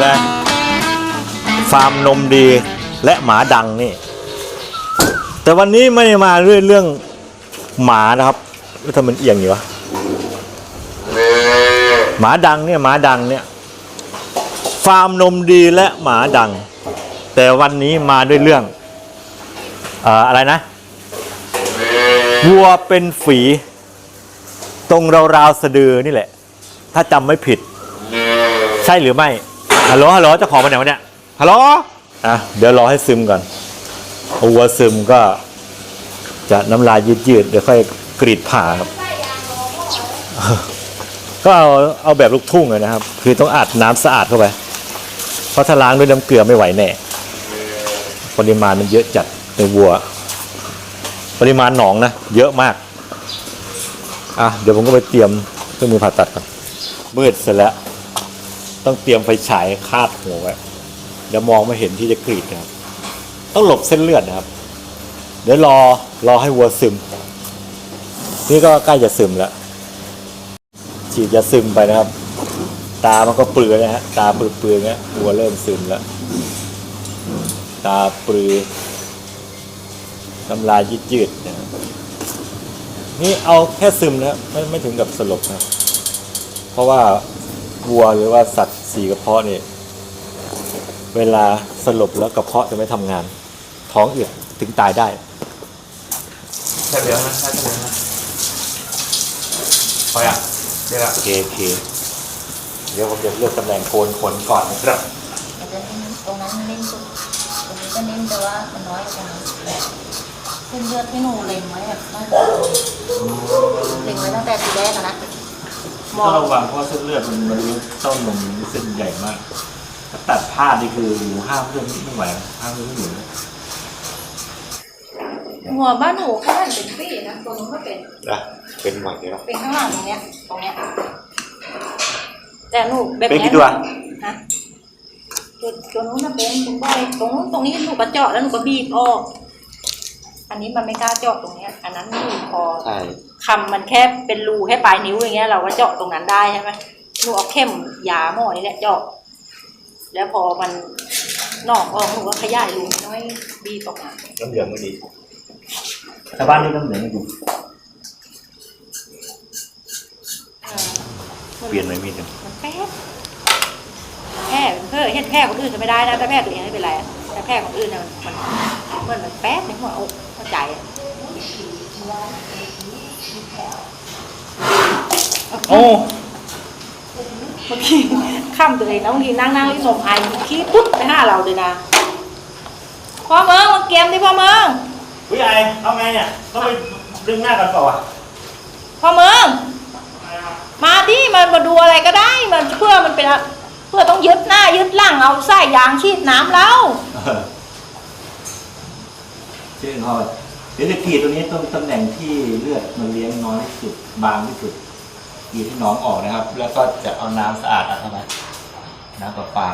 เลยฟาร์มนมดีและหมาดังนี่ แต่วันนี้ไม่ได้มาเรื่องเรื่องหมานะครับทำไมเอียงอยู่วะหมาดังเนี่ยหมาดังเนี่ยฟาร์มนมดีและหมาดัง แต่วันนี้มาด้วยเรื่องเอ่ออะไรนะวัวเป็นฝี ตรงราวๆสะดือนี่แหละ ถ้าจำไม่ผิด ใช่หรือไม่ ฮัลโหลฮัลโหลเจ้าของมาไหนวะเนี่ยฮัลโหลอะเดี๋ยวรอให้ซึมก่อนพอวัวซึมก็ จะน้ำลายยืดๆเดี๋ยวค่อยกรีดผ่าครับ ก็เอาเอาแบบลูกทุ่งเลยนะครับ คือต้องอัดน้ำสะอาดเข้าไป เพราะถ้าล้างด้วยน้ำเกลือไม่ไหวแน่ปริมาณมันเยอะจัดในวัว ปริมาณหนองนะเยอะมาก อะเดี๋ยวผมก็ไปเตรียมเครื่องมือผ่าตัดก่อนมืดเสร็จแล้ว ต้องเตรียมไฟฉายคาดหัวไว้เดี๋ยวมองไม่เห็นที่จะกรีดนะครับ ต้องหลบเส้นเลือดนะครับ เดี๋ยวรอรอให้วัวซึม นี่ก็ใกล้จะซึมแล้ว ฉีดยาซึมไปนะครับ ตามันก็เปลือยนะฮะตาเปลือยเปลือๆเงี้ยวัวเริ่มซึมแล้ว ตาเปลือน้ำลายยืดยืดๆนะนี่เอาแค่ซึมนะไม่ไม่ถึงกับสลบนะเพราะว่า วัวหรือว่าสัตว์สีกระเพาะนี่เวลาสลบแล้วกระเพาะจะไม่ทำงาน ท้องอืดถึงตายได้แค่เดียวนะแค่เดียวนะพออะเดี๋ยวละโอเคโอเคเดี๋ยวผมจะเลือกตำแหน่งโกนขนก่อนนะครับอาจจะตรงนั้นเน้นสุดตรงนี้ก็เน้นแต่ว่ามันน้อยกว่าเส้นเลือดที่หนูเล็งไว้แบบน่าจะเล็งไว้ตั้งแต่ทีแรกอะ นะมต้อองงระวังเพราะว่าเส้นเลือดมันมันเต้านมมันเส้นใหญ่มากถ้าตัดพลาดนี่คือหูห้ามเพื่อนไม่ไหวนะห้ามเพื่อนไม่อยู่นะหัวบ้านหนูแค่เป็นปี้นะตัวนู้นก็เป็นนะเป็นไหวเลยหรอเป็นข้างหลังตรงเนี้ยตรงเนี้ยแต่หนูแบบเป็นเนี้กี่ตัวฮะตัวตัวนู้นน่ะเป็นตรงใบตรงนู้นตรงนี้หนูก็เจาะแล้วหนูก็บีบออก อันนี้มันไม่กล้าเจาะตรงเนี้ย อันนั้นหนูพอใช่ คำมันแค่เป็นรูแค่ปลายนิ้วอย่างเงี้ยเราก็เจาะตรงนั้นได้ใช่ไหมหนูเอาเข้มยาหม้อนี่แหละเจาะแล้วพอมันนอกออกหนูก็ขยายรูน้อยบีบออกมาน้ำเหลืองไม่ดีชาวบ้านนี่น้ำเหลืองไม่ดีเออเปลี่ยนเลยมีดหนึ่งมันแป๊บแพ้เพื่อเห็นแพ้คนอื่นจะไม่ได้นะแต่แพ้ตัวเองไม่เป็นไรอะแต่แพ้คนอื่นเนี่ยมันมันมันแป๊บในหัวอกเข้าใจอะ โอ้บางทีข้ามตัวเองแล้วบางทีนั่งนั่งที่สมไอขี้ปุ๊บไปห้าเราเลยนะพ่อเมืองมาเกมดิพ่อเมืองผู้ใหญ่เอาไงเนี่ยต้องไปดึงหน้ากันเปล่าวะพ่อเมืองมาดิมันมาดูอะไรก็ได้มันเพื่อมันเป็นอะเพื่อต้องยึดหน้ายึดหลังเอาใส่ยางชีดน้ำแล้วชื่อเขาเดี๋ยวจะกรีดตรงนี้ตรงตำแหน่งที่เลือดมันเลี้ยงน้อยที่สุดบางที่สุด กรีดที่น้องออกนะครับ แล้วก็จะเอาน้ำสะอาดอัดเข้าไปน้ำประปา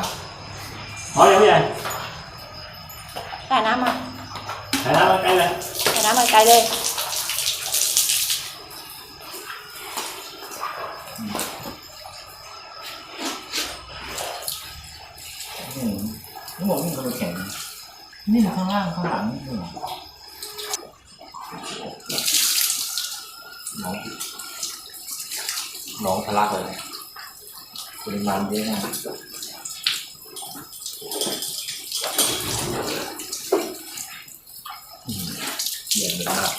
พอยังผู้ใหญ่ใส่น้ำมาใช้น้ำมาใกล้เลยใส่น้ำมาไกลเลยอืมทั้งหมดนี่มันแข็งนี่ข้างล่างข้างหลังนี่น้อ งน้องทะลักเลยปริมาณเยอะมากอืมเยี่ยมเลยมาก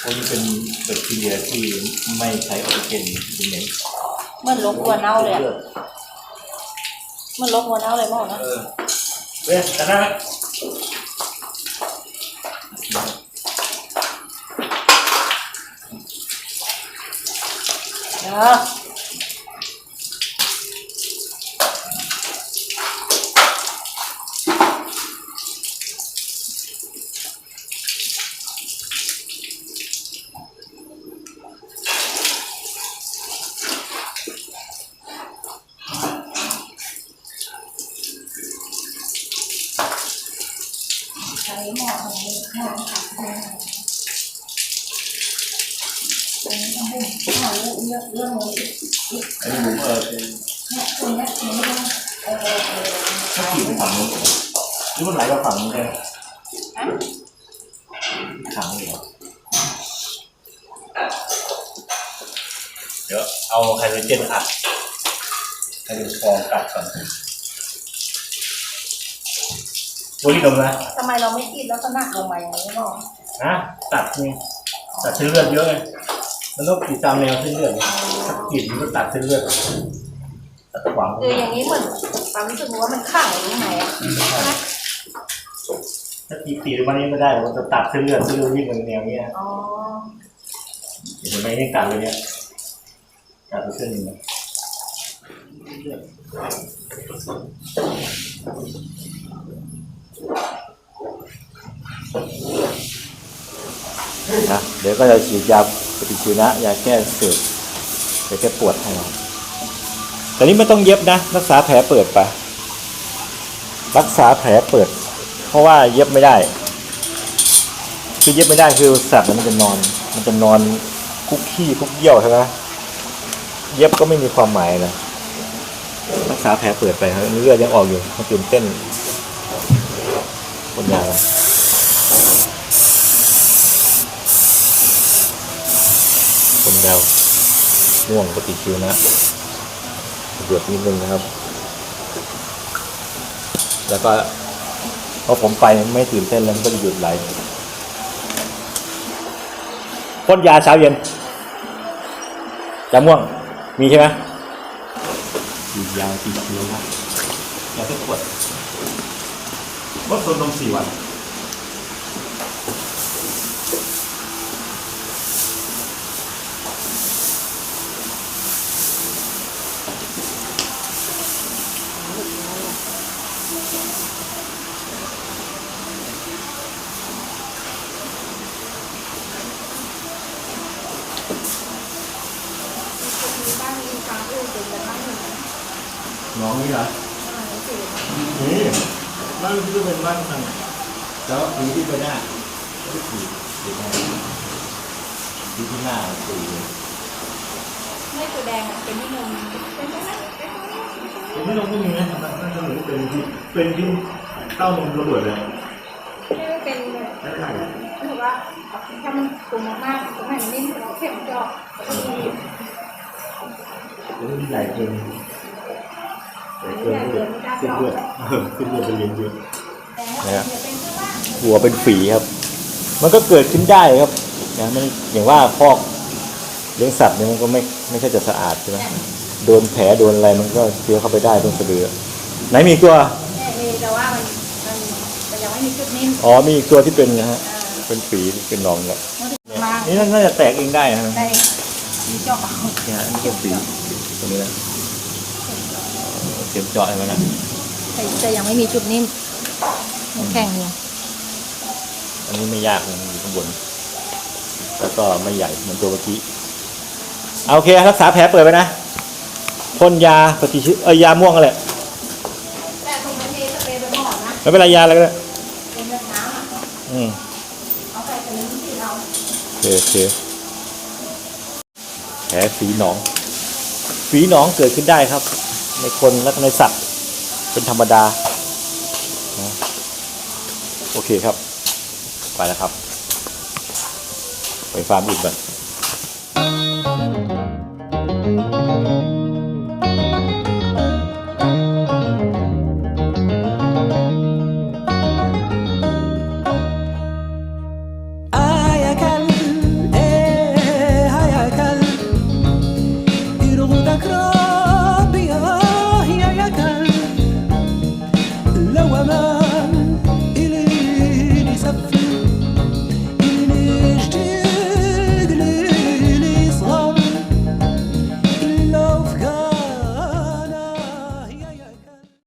เพราะนี่เป็นแบคทีเรียที่ไม่ใช้ออกซิเจนเป็นเน้นเหมื่อนลกวัวเน่าเลยอะเหมื่อนลกวัวเน่าเลยหมอนะเออเว้ยแต่นั้นเนาะใช้หมอตรงนี้หม อขาตรงนี้ตรงนี้ต้องให้หมอเรื่องเรื่องนี้อันนี้ผมเออเป็นเนี่ยตรงเนี้ยตรงนี้เออเออเออถ้าขี่ไปฝั่งนู้นหรือมันไหลไปฝั่งนู้นได้ไหมฮะขังเหรอเดี๋ยวเอาไฮโดรเจนอัดไฮโดรฟองกัดก่อนตัวนี้ดมนะทำไมเราไม่คิดลักษณะลงมาอย่างนี้หรอนะตัดนี่ตัดเส้นเลือดเยอะเลย มันต้องติดตามแนวเส้นเลือดไงถ้ากรีดมันก็ตัดเส้นเลือดตัดขวางคืออย่างนี้เหมือนความรู้สึกว่ามันขังอยู่ข้างในอะใช่ไหมถ้ากรีดตีมันนี้ไม่ได้มันจะตัดเส้นเลือดเส้นเลือดวิ่งไปแนวเนี้ยอ๋อเห็นไหมนี่ตัดเลยเนี่ยตัดไปเส้นหนึงนะเลือดนะเดี๋ยวก็จะฉีดยา ปฏิชีวนะยาแก้อักเสพยาแก้ปวดให้เราแต่นี้ไม่ต้องเย็บนะ รักษาแผลเปิดไปรักษาแผลเปิด เพราะว่าเย็บไม่ได้คือเย็บไม่ได้คือสัตว์มันจะนอน มันจะนอนคุกขี้คุกเยี่ยวใช่ไหมเย็บก็ไม่มีความหมายนะรักษาแผลเปิดไปครับเลือดยังออกอยู่มันตื่นเต้นคนยาละคน ดาวม่วงปฏิชีวนะเดือดนิดนึงนะครับ แล้วก็พอผมไปไม่ตื่นเต้นแล้วก็จะหยุดไหลพ่นยาเช้าเย็นจะม่วงมีใช่ไหมฉีดยาฉีดเชื้อนะยาแก้ปวดลดส่วนนมสี่วัน มีบ้านมีช้างอื่นเป็นกันบ้างไหม น้องนี่เหรออ่นี่บ้านที่เป็นบ้านทางแล้วมีที่ไปหน้าที่ขี่ขี่หน้าที่ที่หน้าตีเลยไม่ตัวแดงเป็นที่นมเป็นไหมเป็นไหมผมไม่ลงก็มีนะมันก็เหมือนเป็นที่เป็นที่เต้านมระเบิดเลยไม่เป็นเลยใช่ใช่ถือว่าถ้ามันตุ่มมากๆตรงไหนนิ่มเราเข็มจาะแล้วก็มีแล้วมันใหญ่เกิน ใหญ่เกินเลือดขึ้นเลือดเออขึ้นเลือดไปเลี้ยงเยอะนเพื่อว่าหัวเป็นฝีครับ มันก็เกิดขึ้นได้ครับนะมันอย่างว่าพอกเลี้ยงสัตว์เนี่ยมันก็ไม่ไม่ใช่จะสะอาดใช่ไหมโดนแผลโดนอะไรมันก็เชื้อเข้าไปได้ตรงสะดือไหนมีตัวมีแต่ว่ามันมันยังไม่มีจุดนิ่มอ๋อมีตัวที่เป็นนะฮะเป็นฝีเป็นหนองแล้วนี่น่าจะแตกเองได้นะได้มีเจาะเอาเนี่ยนี่เป็นฝีตรงนี้นะ เข็มเจาะอะไรนะแต่แต่ยังไม่มีจุดนิ่มมันแข็งอยู่อันนี้ไม่ยากนะอยู่ข้างบน แล้วก็ไม่ใหญ่เหมือนตัวเมื่อกี้เอาโอเครักษาแผลเปิดไปนะพ่นยาปฏิชีวเอยยาม่วงอะไรแต่ตรงนั้นเทสเปรย์ไปหมอนะไม่เป็นไรยาอะไรก็ได้เป็นแบบน้ำอะอืมเอาใส่กระลิ้นที่เราโอเคโอเคแผลฝีหนองฝีหนองเกิดขึ้นได้ครับ ในคนและในสัตว์เป็นธรรมดา โอเคครับ ไปแล้วครับ ไปฟาร์มอื่นก่อน